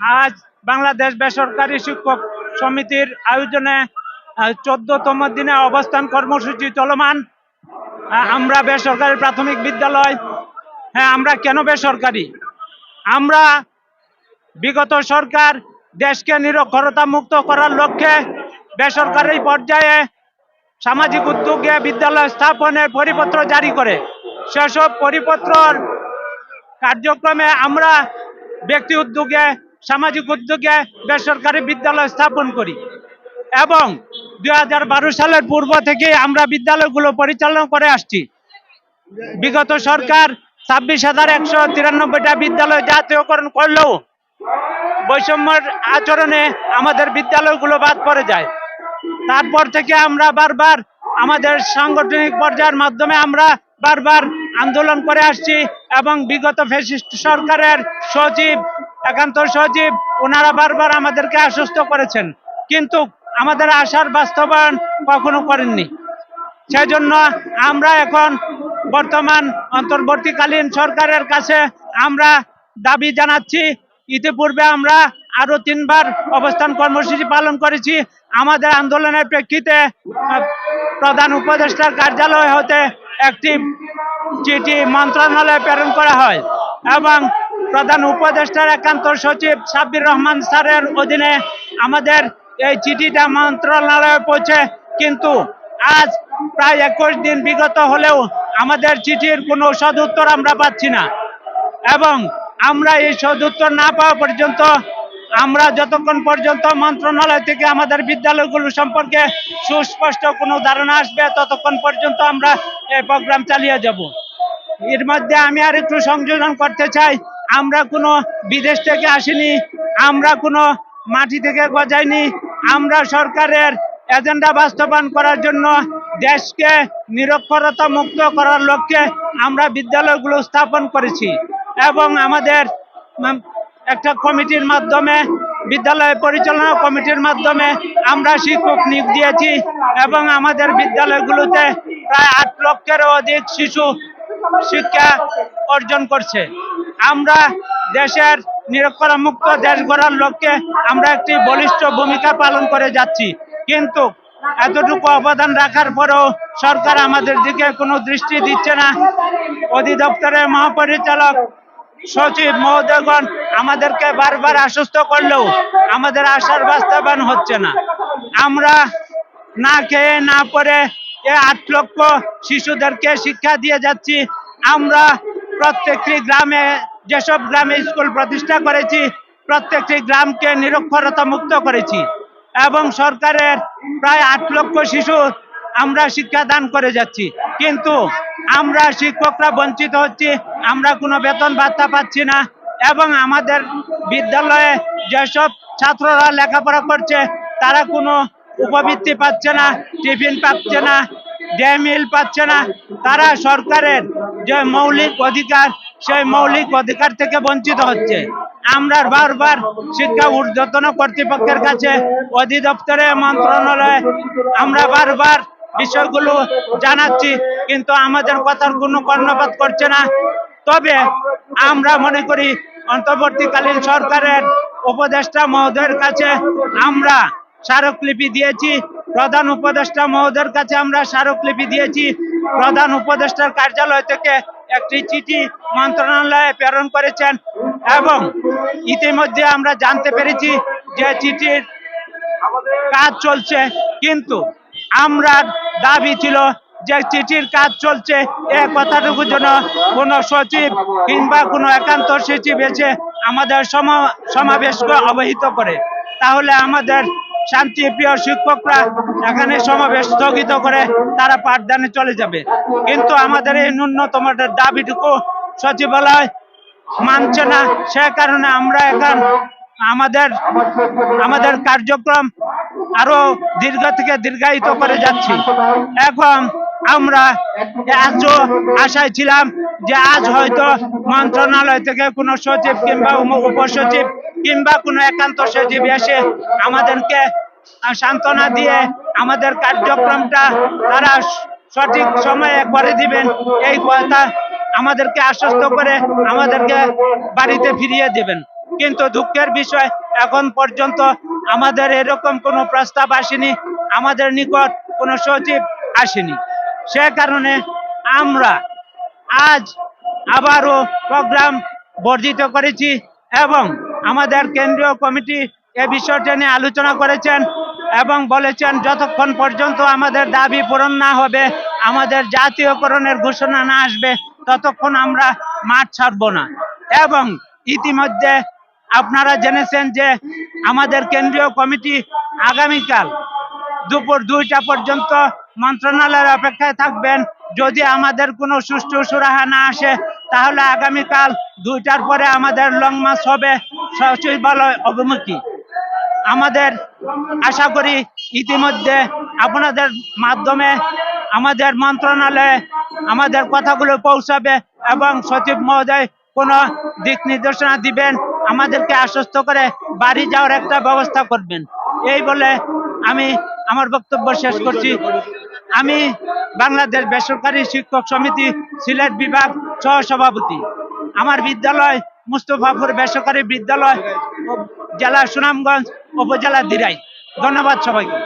আজ বাংলাদেশ বেসরকারি শিক্ষক সমিতির আয়োজনে চোদ্দতম দিনে অবস্থান কর্মসূচি চলমান। আমরা বেসরকারি প্রাথমিক বিদ্যালয়। হ্যাঁ আমরা কেন বেসরকারি? আমরা বিগত সরকার দেশকে নিরক্ষরতা মুক্ত করার লক্ষ্যে বেসরকারি পর্যায়ে সামাজিক উদ্যোগে বিদ্যালয় স্থাপনের পরিপত্র জারি করে। সেসব পরিপত্রর কার্যক্রমে আমরা ব্যক্তি উদ্যোগে সামাজিক উদ্যোগে বেসরকারি বিদ্যালয় স্থাপন করি। এবং দুই হাজার বারো সালের পূর্ব থেকে আমরা বিদ্যালয়গুলো পরিচালনা করে আসছি। বিগত সরকার ছাব্বিশ হাজার একশো তিরানব্বইটা বিদ্যালয় জাতীয়করণ করলেও বৈষম্যের আচরণে আমাদের বিদ্যালয়গুলো বাদ পড়ে যায়। তারপর থেকে আমরা বারবার আমাদের সাংগঠনিক পর্যায়ের মাধ্যমে আমরা বারবার আন্দোলন করে আসছি এবং বিগত ফ্যাসিস্ট সরকারের সচিব একান্ত সচিব ওনারা বারবার আমাদেরকে আশ্বস্ত করেছেন, কিন্তু আমাদের আশার বাস্তবায়ন কখনো করেননি। সেই জন্য আমরা এখন বর্তমান অন্তর্বর্তীকালীন সরকারের কাছে আমরা দাবি জানাচ্ছি, ইতিপূর্বে আমরা আরও তিনবার অবস্থান কর্মসূচি পালন করেছি। আমাদের আন্দোলনের প্রেক্ষিতে প্রধান উপদেষ্টার কার্যালয় হতে একটি চিঠি মন্ত্রণালয়ে প্রেরণ করা হয় এবং প্রধান উপদেষ্টার একান্ত সচিব সাব্বির রহমান স্যারের অধীনে আমাদের এই চিঠিটা মন্ত্রণালয়ে পৌঁছে। কিন্তু আজ প্রায় একুশ দিন বিগত হলেও আমাদের চিঠির কোনো সদুত্তর আমরা পাচ্ছি না। এবং আমরা এই সদুত্তর না পাওয়া পর্যন্ত আমরা যতক্ষণ পর্যন্ত মন্ত্রণালয় থেকে আমাদের বিদ্যালয়গুলো সম্পর্কে সুস্পষ্ট কোনো ধারণা আসবে, ততক্ষণ পর্যন্ত আমরা এই প্রোগ্রাম চালিয়ে যাব। এর মধ্যে আমি আর একটু সংযোজন করতে চাই। আমরা কোনো বিদেশ থেকে আসিনি, আমরা কোনো মাটি থেকে গজাইনি, আমরা সরকারের এজেন্ডা বাস্তবায়ন করার জন্য দেশকে নিরক্ষরতা মুক্ত করার লক্ষ্যে আমরা বিদ্যালয়গুলো স্থাপন করেছি এবং আমাদের একটা কমিটির মাধ্যমে, বিদ্যালয় পরিচালনা কমিটির মাধ্যমে আমরা শিক্ষক নিয়োগ দিয়েছি এবং আমাদের বিদ্যালয়গুলোতে প্রায় আট লক্ষেরও অধিক শিশু শিক্ষা অর্জন করছে। আমরা দেশের নিরক্ষরা মুক্ত দেশ গড়ার লক্ষ্যে আমরা একটি বলিষ্ঠ ভূমিকা পালন করে যাচ্ছি। কিন্তু এতটুকু অবদান রাখার পরেও সরকার আমাদের দিকে কোনো দৃষ্টি দিচ্ছে না। অধিদপ্তরের মহাপরিচালক সচিব মহোদয়গণ আমাদেরকে বারবার আশ্বস্ত করলেও আমাদের আশার বাস্তবায়ন হচ্ছে না। আমরা না খেয়ে না পরে এ আট লক্ষ শিশুদেরকে শিক্ষা দিয়ে যাচ্ছি। আমরা প্রত্যেকটি গ্রামে, যেসব গ্রামে স্কুল প্রতিষ্ঠা করেছি, প্রত্যেকটি গ্রামকে নিরক্ষরতা মুক্ত করেছি। এবং সরকারের প্রায় আট লক্ষ শিশু আমরা শিক্ষাদান করে যাচ্ছি। কিন্তু আমরা শিক্ষকরা বঞ্চিত হচ্ছি, আমরা কোনো বেতন ভাতা পাচ্ছি না। এবং আমাদের বিদ্যালয়ে যেসব ছাত্ররা লেখাপড়া করছে, তারা কোনো উপবৃত্তি পাচ্ছে না, টিফিন পাচ্ছে না ডে মিল পাচ্ছে না, তারা সরকারের যে মৌলিক অধিকার, সেই মৌলিক অধিকার থেকে বঞ্চিত হচ্ছে। আমরা বারবার শিক্ষা ঊর্ধ্বতন কর্তৃপক্ষের কাছে, অধিদপ্তরে, মন্ত্রণালয়ে আমরা বারবার বিষয়গুলো জানাচ্ছি, কিন্তু আমাদের কথার কোনো কর্ণপাত করছে না। তবে আমরা মনে করি, অন্তর্বর্তীকালীন সরকারের উপদেষ্টা মহোদয়ের কাছে আমরা স্মারকলিপি দিয়েছি। প্রধান উপদেষ্টা মহোদয়ের কাছে আমরা স্মারকলিপি দিয়েছি। প্রধান উপদেষ্টার কার্যালয় থেকে একটি চিঠি মন্ত্রণালয়ে প্রেরণ করেছেন এবং ইতিমধ্যে আমরা জানতে পেরেছি যে চিঠির কাজ চলছে। কিন্তু আমরা দাবি ছিল যে চিঠির কাজ চলছে, এ কথাটুকু যেন কোনো সচিব কিংবা কোনো একান্ত সচিব এসে আমাদের সম- সমাবেশকে অবহিত করে। তাহলে আমাদের শান্তিপ্রিয় শিক্ষকরা এখানে সমাবেশ স্থগিত করে তারা পাঠদানে চলে যাবে। কিন্তু আমাদের এই ন্যূনতম দাবিটুকু সচিবালয় মানছে না, সে কারণে আমরা এখন আমাদের আমাদের কার্যক্রম আরও দীর্ঘ থেকে দীর্ঘায়িত করে যাচ্ছি। এখন আমরা আজও আশায় ছিলাম যে আজ হয়তো মন্ত্রণালয় থেকে কোনো সচিব কিংবা উপসচিব কিংবা কোনো একান্ত সচিব এসে আমাদেরকে সান্ত্বনা দিয়ে আমাদের কার্যক্রমটা তারা সঠিক সময়ে করে দিবেন, এই কথা আমাদেরকে আশ্বস্ত করে আমাদেরকে বাড়িতে ফিরিয়ে দেবেন। কিন্তু দুঃখের বিষয়, এখন পর্যন্ত আমাদের এরকম কোনো প্রস্তাব আসেনি, আমাদের নিকট কোনো সচিব আসেনি। সে কারণে আমরা আজ আবারও প্রোগ্রাম বর্ধিত করেছি এবং আমাদের কেন্দ্রীয় কমিটি এ বিষয়টা নিয়ে আলোচনা করেছেন এবং বলেছেন, যতক্ষণ পর্যন্ত আমাদের দাবি পূরণ না হবে, আমাদের জাতীয়করণের ঘোষণা না আসবে, ততক্ষণ আমরা মাঠ ছাড়ব না। এবং ইতিমধ্যে আপনারা জেনেছেন যে আমাদের কেন্দ্রীয় কমিটি আগামীকাল দুপুর দুইটা পর্যন্ত মন্ত্রণালয়ের অপেক্ষায় থাকবেন। যদি আমাদের কোনো সুষ্ঠু সুরাহা না আসে, তাহলে আগামীকাল দুইটার পরে আমাদের লং মার্চ হবে। সচিবালয় অভিমুখী। আমাদের আশা করি ইতিমধ্যে আপনাদের মাধ্যমে আমাদের মন্ত্রণালয়ে আমাদের কথাগুলো পৌঁছাবে এবং সচিব মহোদয় কোনো দিক নির্দেশনা দিবেন, আমাদেরকে আশ্বস্ত করে বাড়ি যাওয়ার একটা ব্যবস্থা করবেন। এই বলে আমি আমার বক্তব্য শেষ করছি। আমি বাংলাদেশ বেসরকারি শিক্ষক সমিতি সিলেট বিভাগ সহ সভাপতি আমার বিদ্যালয় মুস্তফাপুর বেসরকারি বিদ্যালয় জেলা সুনামগঞ্জ উপজেলা দিরাই। ধন্যবাদ সবাইকে।